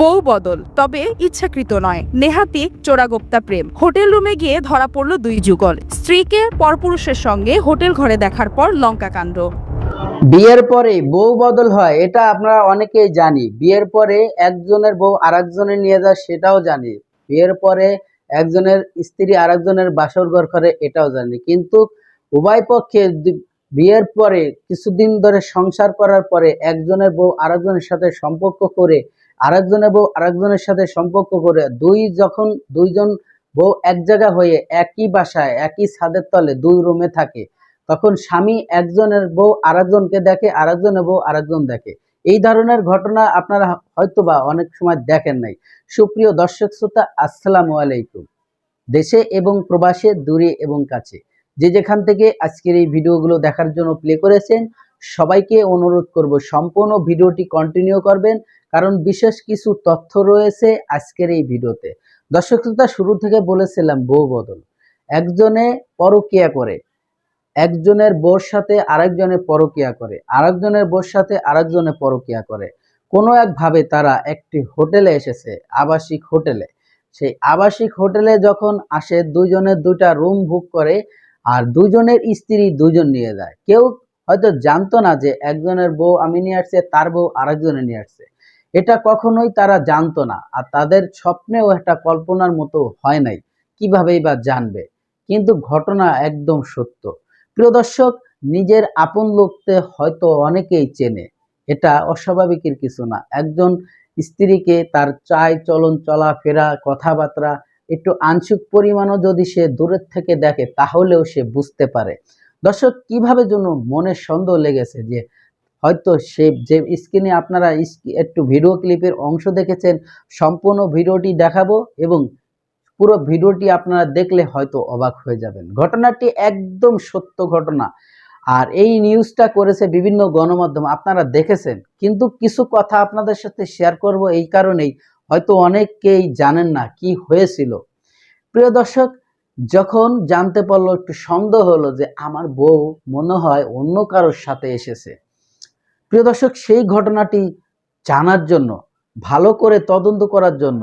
বউ বদল, তবে ইচ্ছাকৃত নয়। নেহাতি চোরাগোপ্তা প্রেম। হোটেল রুমে গিয়ে ধরা পড়ল দুই যুগল। স্ত্রীকে পরপুরুষের সঙ্গে হোটেল ঘরে দেখার পর লঙ্কা কাণ্ড। বিয়ের পরে বউ বদল হয়, এটা আমরা অনেকেই জানি। বিয়ের পরে একজনের বউ আরেকজনের নিয়ে যায়, সেটাও জানি। বিয়ের পরে একজনের স্ত্রী আরেকজনের বাসর ঘর করে, এটাও জানি। কিন্তু উভয় পক্ষে বিয়ের পরে কিছুদিন ধরে সংসার করার পরে একজনের বউ আরেকজনের সাথে সম্পর্ক করে আরেকজনের বউ আরেকজনের সাথে সম্পর্ক করে দুই যখন দুইজন বউ এক জায়গা হয়ে একই বাসায়, একই ছাদের তলে দুই রুমে থাকে, তখন স্বামী একজনের বউ আরেকজনকে দেখে, আরেকজনের বউ আরেকজন দেখে। এই ধরনের ঘটনা আপনারা হয়তোবা অনেক সময় দেখেন নাই। সুপ্রিয় দর্শক শ্রোতা, আসসালামু আলাইকুম। দেশে এবং প্রবাসে, দূরে এবং কাছে। যে যেখান থেকে আজকের এই ভিডিওগুলো দেখার জন্য প্লে করেছেন, সবাইকে অনুরোধ করব সম্পূর্ণ ভিডিওটি কন্টিনিউ করবেন কারণ বিশেষ কিছু তথ্য রয়েছে আজকের এই ভিডিওতে। দর্শক শ্রোতা, শুরু থেকে বলেছিলাম বউ বদল। একজনে পরকিয়া করে, একজনের বোর সাথে আরেকজনে পরকিয়া করে, আরেকজনের বোর সাথে আরেকজনে পরকিয়া করে। কোনো একভাবে তারা একটি হোটেলে এসেছে, আবাসিক হোটেলে। সেই আবাসিক হোটেলে যখন আসে দুইজনের দুইটা রুম বুক করে আর দুজনের স্ত্রী দুজন নিয়ে যায়। কেউ হয়তো জানতো না যে একজনের বউ আমি নিয়ে আসছে, তার বউ আরেকজনে নিয়ে আসছে। এটা কখনোই তারা জানতো না। আর তাদের স্বপ্নেও একটা কল্পনার মতো হয় নাই, কিভাবেই বা জানবে? কিন্তু ঘটনা একদম সত্য। প্রিয় দর্শক, নিজের আপন লোকতে হয়তো অনেকেই চেনে, এটা অস্বাভাবিকের কিছু না। একজন স্ত্রীকে তার চাই চলন চলাফেরা কথাবার্তা, একটু আংশিক পরিমাণও যদি সে দূরের থেকে দেখে, তাহলেও সে বুঝতে পারে। দর্শক, কীভাবে যেন মনের সন্দেহ লেগেছে যে হয়তো সে যে স্ক্রিনে আপনারা একটু ভিডিও ক্লিপের অংশ দেখেছেন, সম্পূর্ণ ভিডিওটি দেখাবো এবং পুরো ভিডিওটি আপনারা দেখলে হয়তো অবাক হয়ে যাবেন। ঘটনাটি একদম সত্য ঘটনা। আর এই নিউজটা করেছে বিভিন্ন গণমাধ্যম, আপনারা দেখেছেন। কিন্তু কিছু কথা আপনাদের সাথে শেয়ার করব এই কারণেই, হয়তো অনেকেই জানেন না কি হয়েছিল। প্রিয় দর্শক, যখন জানতে পারল, একটু সন্দেহ হলো যে আমার বউ মনে হয় অন্য কারোর সাথে এসেছে। প্রিয় দর্শক, সেই ঘটনাটি জানার জন্য, ভালো করে তদন্ত করার জন্য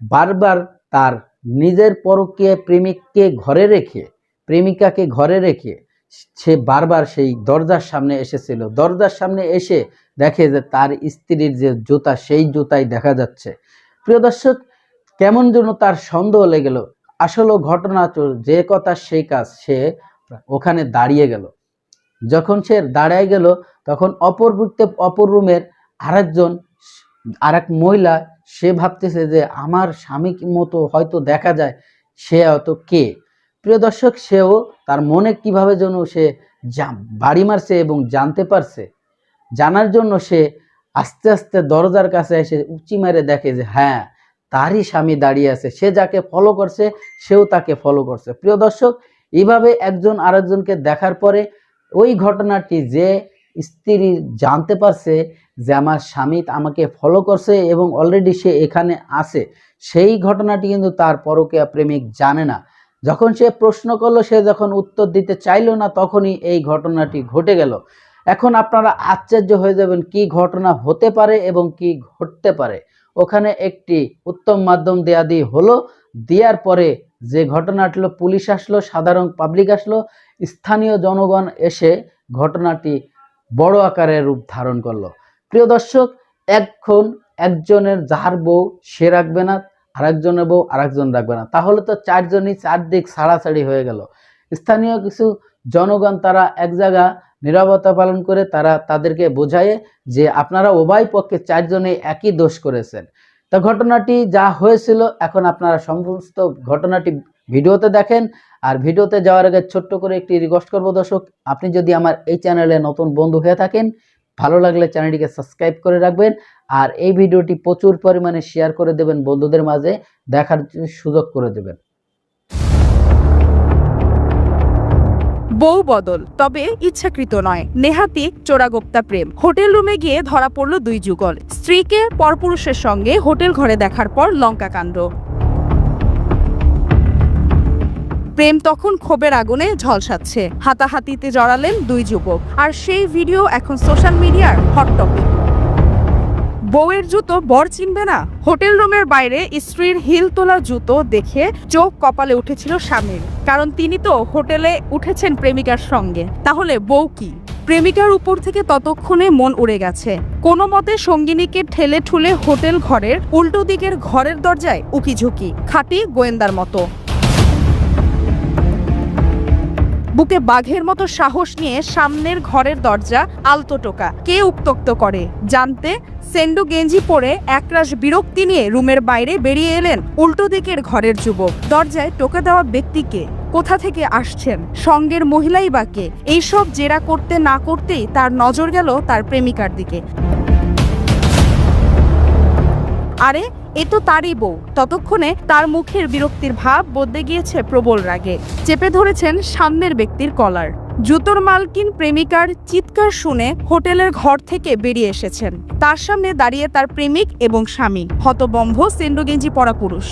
বারবার তার নিজের পরকে প্রেমিককে ঘরে রেখে, প্রেমিকাকে ঘরে রেখে সে বারবার সেই দরজার সামনে এসেছিল। দরজার সামনে এসে দেখে যে তার স্ত্রীর যে জুতা, সেই জুতাই দেখা যাচ্ছে। প্রিয় দর্শক, কেমন যেন তার সন্দেহ লেগে গেল আসলে ঘটনা যে কথা, সেই কাজ সে ওখানে দাঁড়িয়ে গেল। যখন সে দাঁড়ায় গেল তখন অপর অপর রুমের আরেকজন, আরেক মহিলা, সে ভাবতেছে যে আমার স্বামী মতো হয়তো দেখা যায়, সে হয়তো কে? প্রিয় দর্শক, সেও তার মনে কীভাবে যেন সে বাড়ি মারছে এবং জানতে পারছে। জানার জন্য সে আস্তে আস্তে দরজার কাছে এসে উঁচি মেরে দেখে যে হ্যাঁ তারই স্বামী দাঁড়িয়ে আছে। সে যাকে ফলো করছে, সেও তাকে ফলো করছে। প্রিয় দর্শক, এইভাবে একজন আরেকজনকে দেখার পরে ওই ঘটনাটি যে স্ত্রী জানতে পারছে যে আমার স্বামী আমাকে ফলো করছে এবং অলরেডি সে এখানে আছে। সেই ঘটনাটি কিন্তু তার পরকীয়া প্রেমিক জানে না। যখন সে প্রশ্ন করল, সে যখন উত্তর দিতে চাইলো না, তখনই এই ঘটনাটি ঘটে গেল। এখন আপনারা আশ্চর্য হয়ে যাবেন, কি ঘটনা হতে পারে এবং কি ঘটতে পারে। ওখানে একটি উত্তম মাধ্যম দেয়া দিয়ে হলো, দেওয়ার পরে যে ঘটনাটি পুলিশ আসলো, সাধারণ পাবলিক আসলো, স্থানীয় জনগণ এসে ঘটনাটি বড় আকারের রূপ ধারণ করল। প্রিয় দর্শক, এখন একজনের যার বউ সে রাখবে না, আরেকজনের বউ আরেকজন রাখবে না। তাহলে তো চারজনই চারদিক ছাড়াছাড়ি হয়ে গেল। স্থানীয় কিছু জনগণ তারা এক জায়গা নিরাপত্তা পালন করে তারা তাদেরকে বোঝায় যে আপনারা উভয় পক্ষে চারজনে একই দোষ করেছেন। তা ঘটনাটি যা হয়েছিল, এখন আপনারা সমস্ত ঘটনাটি ভিডিওতে দেখেন, আর ভিডিওতে যাওয়ার আগে ছোট্ট করে একটি রিকোয়েস্ট করব দর্শক, আপনি যদি আমার এই চ্যানেলে নতুন বন্ধু হয়ে থাকেন, ভালো লাগলে চ্যানেলটিকে সাবস্ক্রাইব করে রাখবেন, আর এই ভিডিওটি প্রচুর পরিমাণে শেয়ার করে দেবেন বন্ধুদের মাঝে, দেখার সুযোগ করে দেবেন। বউ বদল, তবে ইচ্ছাকৃত নয়। নেহাতি চোরাগোপ্তা প্রেম। হোটেল রুমে গিয়ে ধরা পড়ল দুই যুগল। স্ত্রীকে পরপুরুষের সঙ্গে হোটেল ঘরে দেখার পর লঙ্কা কাণ্ড প্রেম তখন ক্ষোভের আগুনে ঝলসাচ্ছে। হাতাহাতিতে জড়ালেন দুই যুবক। আর সেই ভিডিও এখন সোশ্যাল মিডিয়ার হট টপিক বউয়ের জুতো বর চিনবে না? হোটেল রুমের বাইরে স্ত্রীর হিল তোলা জুতো দেখে চোখ কপালে উঠেছিল স্বামীর। কারণ তিনি তো হোটেলে উঠেছেন প্রেমিকার সঙ্গে। তাহলে বউ কি? প্রেমিকার উপর থেকে ততক্ষণে মন উড়ে গেছে। কোনো মতে সঙ্গিনীকে ঠেলে ঠুলে হোটেল ঘরের উল্টো দিকের ঘরের দরজায় উকিঝুঁকি। খাঁটি গোয়েন্দার মতো। বুকে বাঘের মতো সাহস নিয়ে সামনের ঘরের দরজা আলতো টোকা। কে উত্তক্ত করে? জানতে সেন্ডু গেঞ্জি পরে একরাশ বিরক্তি নিয়ে রুমের বাইরে বেরিয়ে এলেন উল্টো দিকের ঘরের যুবক। দরজায় টোকা দেওয়া ব্যক্তিকে কোথা থেকে আসছেন? সঙ্গের মহিলাই বাকে এইসব জেরা করতে না করতেই তার নজর গেল তার প্রেমিকার দিকে। আরে, এ তো তারই বউ। ততক্ষণে তার মুখের বিরক্তির ভাব বদলে গিয়েছে প্রবল রাগে। চেপে ধরেছেন সামনের ব্যক্তির কলার। জুতোর মালকিন প্রেমিকার চিৎকার শুনে হোটেলের ঘর থেকে বেরিয়ে এসেছেন। তার সামনে দাঁড়িয়ে তার প্রেমিক এবং স্বামী। হতবম্ভ সেন্ডোগেঞ্জি পরা পুরুষ।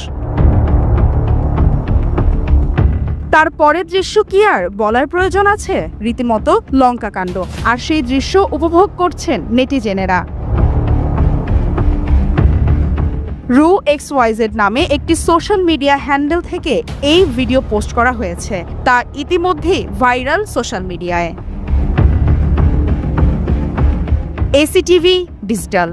তার পরের দৃশ্য কি আর? বলার প্রয়োজন আছে? রীতিমতো লঙ্কা কাণ্ড আর সেই দৃশ্য উপভোগ করছেন নেটিজেনেরা। রু এক্স ওয়াইজেড নামে একটি সোশ্যাল মিডিয়া হ্যান্ডেল থেকে এই ভিডিও পোস্ট করা হয়েছে। তা ইতিমধ্যেই ভাইরাল সোশ্যাল মিডিয়ায়। ACTV digital.